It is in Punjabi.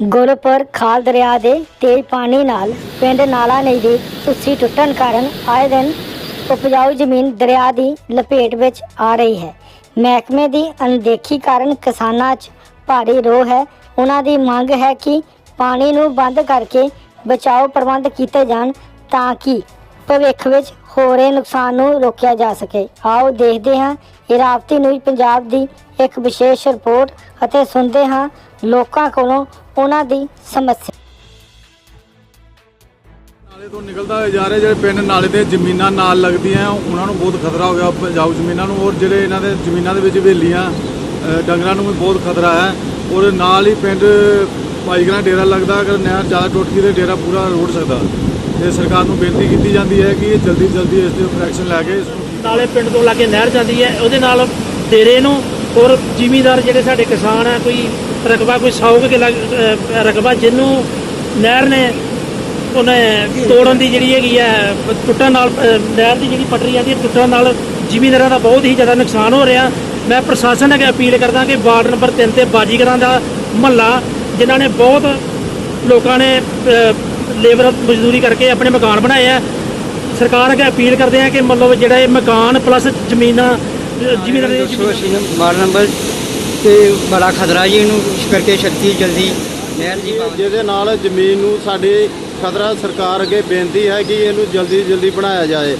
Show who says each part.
Speaker 1: ਗੁਰਪੁਰ ਖਾਲ ਦਰਿਆ ਦੇ ਤੇਜ਼ ਪਾਣੀ ਨਾਲ ਪਿੰਡ ਨਾਲਾ ਨਜ਼ਦੀਕ ਤੁਸੀਂ ਟੁੱਟਣ ਕਾਰਨ ਆਏ ਦਿਨ ਉਪਜਾਊ ਜ਼ਮੀਨ ਦਰਿਆ ਦੀ ਲਪੇਟ ਵਿੱਚ ਆ ਰਹੀ ਹੈ। ਮਹਿਕਮੇ ਦੀ ਅਣਦੇਖੀ ਕਾਰਨ ਕਿਸਾਨਾਂ 'ਚ ਭਾਰੀ ਰੋਹ ਹੈ। ਉਹਨਾਂ ਦੀ ਮੰਗ ਹੈ ਕਿ ਪਾਣੀ ਨੂੰ ਬੰਦ ਕਰਕੇ ਬਚਾਓ ਪ੍ਰਬੰਧ ਕੀਤੇ ਜਾਣ ਤਾਂ ਕਿ ਭਵਿੱਖ ਵਿੱਚ ਹੋ ਰਹੇ ਨੁਕਸਾਨ ਨੂੰ ਰੋਕਿਆ ਜਾ ਸਕੇ। ਆਓ ਦੇਖਦੇ ਹਾਂ ਇਰਾਵਤੀ ਨਿਊਜ਼ ਪੰਜਾਬ ਦੀ ਇੱਕ ਵਿਸ਼ੇਸ਼ ਰਿਪੋਰਟ ਅਤੇ ਸੁਣਦੇ ਹਾਂ ਲੋਕਾਂ ਕੋਲੋਂ ਉਹਨਾਂ ਦੀ ਸਮੱਸਿਆ।
Speaker 2: ਨਾਲੇ ਤੋਂ ਨਿਕਲਦਾ ਜਾ ਰਿਹਾ, ਜਿਹੜੇ ਪਿੰਡ ਨਾਲੇ ਦੇ ਜ਼ਮੀਨਾਂ ਨਾਲ ਲੱਗਦੀਆਂ, ਉਹਨਾਂ ਨੂੰ ਬਹੁਤ ਖਤਰਾ ਹੋ ਗਿਆ ਪੰਜਾਬ ਜ਼ਮੀਨਾਂ ਨੂੰ, ਔਰ ਜਿਹੜੇ ਇਹਨਾਂ ਦੇ ਜ਼ਮੀਨਾਂ ਦੇ ਵਿੱਚ ਵੇਲੀਆਂ ਡੰਗਰਾਂ ਨੂੰ ਵੀ ਬਹੁਤ ਖਤਰਾ ਹੈ, ਔਰ ਨਾਲ ਹੀ ਪਿੰਡ ਭਾਈਗਰਾ ਡੇਰਾ ਲੱਗਦਾ, ਅਗਰ ਨਹਿਰ ਜ਼ਿਆਦਾ ਟੁੱਟ ਗਈ ਤੇ ਡੇਰਾ ਪੂਰਾ ਰੋੜ ਸਕਦਾ। ਤੇ ਸਰਕਾਰ ਨੂੰ ਬੇਨਤੀ ਕੀਤੀ ਜਾਂਦੀ ਹੈ ਕਿ ਇਹ ਜਲਦੀ ਜਲਦੀ ਇਸ ਤੇ ਐਕਸ਼ਨ ਲੈ ਕੇ
Speaker 3: ਨਾਲੇ ਪਿੰਡ ਤੋਂ ਲਾਗੇ ਨਹਿਰ ਜਾਂਦੀ ਹੈ, ਉਹਦੇ ਨਾਲ ਡੇਰੇ ਨੂੰ ਔਰ ਜ਼ਿਮੀਦਾਰ ਜਿਹੜੇ ਸਾਡੇ ਕਿਸਾਨ ਆ, ਕੋਈ ਰਕਬਾ, ਕੋਈ 100 ਕੁ ਕਿੱਲਾ ਰਕਬਾ ਜਿਹਨੂੰ ਨਹਿਰ ਨੇ ਉਹਨੇ ਤੋੜਨ ਦੀ ਜਿਹੜੀ ਹੈਗੀ ਹੈ ਟੁੱਟਣ ਨਾਲ ਨਹਿਰ ਦੀ ਜਿਹੜੀ ਪਟਰੀ ਆਂਦੀ ਹੈ, ਟੁੱਟਣ ਨਾਲ ਜ਼ਿਮੀਂਦਾਰਾਂ ਦਾ ਬਹੁਤ ਹੀ ਜ਼ਿਆਦਾ ਨੁਕਸਾਨ ਹੋ ਰਿਹਾ। ਮੈਂ ਪ੍ਰਸ਼ਾਸਨ ਅੱਗੇ ਅਪੀਲ ਕਰਦਾ ਕਿ ਵਾਰਡ ਨੰਬਰ 3 ਤੇ ਬਾਜੀਗਰਾਂ ਦਾ ਮਹੱਲਾ ਜਿਨ੍ਹਾਂ ਨੇ ਬਹੁਤ ਲੋਕਾਂ ਨੇ ਲੇਬਰ ਮਜ਼ਦੂਰੀ ਕਰਕੇ ਆਪਣੇ ਮਕਾਨ ਬਣਾਏ ਆ। ਸਰਕਾਰ ਅੱਗੇ ਅਪੀਲ ਕਰਦੇ ਆ ਕਿ ਮਤਲਬ ਜਿਹੜਾ ਇਹ ਮਕਾਨ ਪਲੱਸ ਜ਼ਮੀਨਾਂ ਜ਼ਮੀਨਾਂ ਦੇ
Speaker 4: ਵਾਰਡ ਨੰਬਰ ਤੇ ਬੜਾ ਖਤਰਾ ਜੀ ਇਹਨੂੰ ਇਸ ਕਰਕੇ ਛੱਤੀ ਜਲਦੀ ਨਹਿਰ ਜੀ
Speaker 5: ਜਿਹਦੇ ਨਾਲ ਜ਼ਮੀਨ ਨੂੰ ਸਾਡੇ ਖਤਰਾ ਸਰਕਾਰ ਅੱਗੇ ਬੇਨਤੀ ਹੈ ਕਿ ਇਹਨੂੰ ਜਲਦੀ ਜਲਦੀ ਬਣਾਇਆ ਜਾਏ।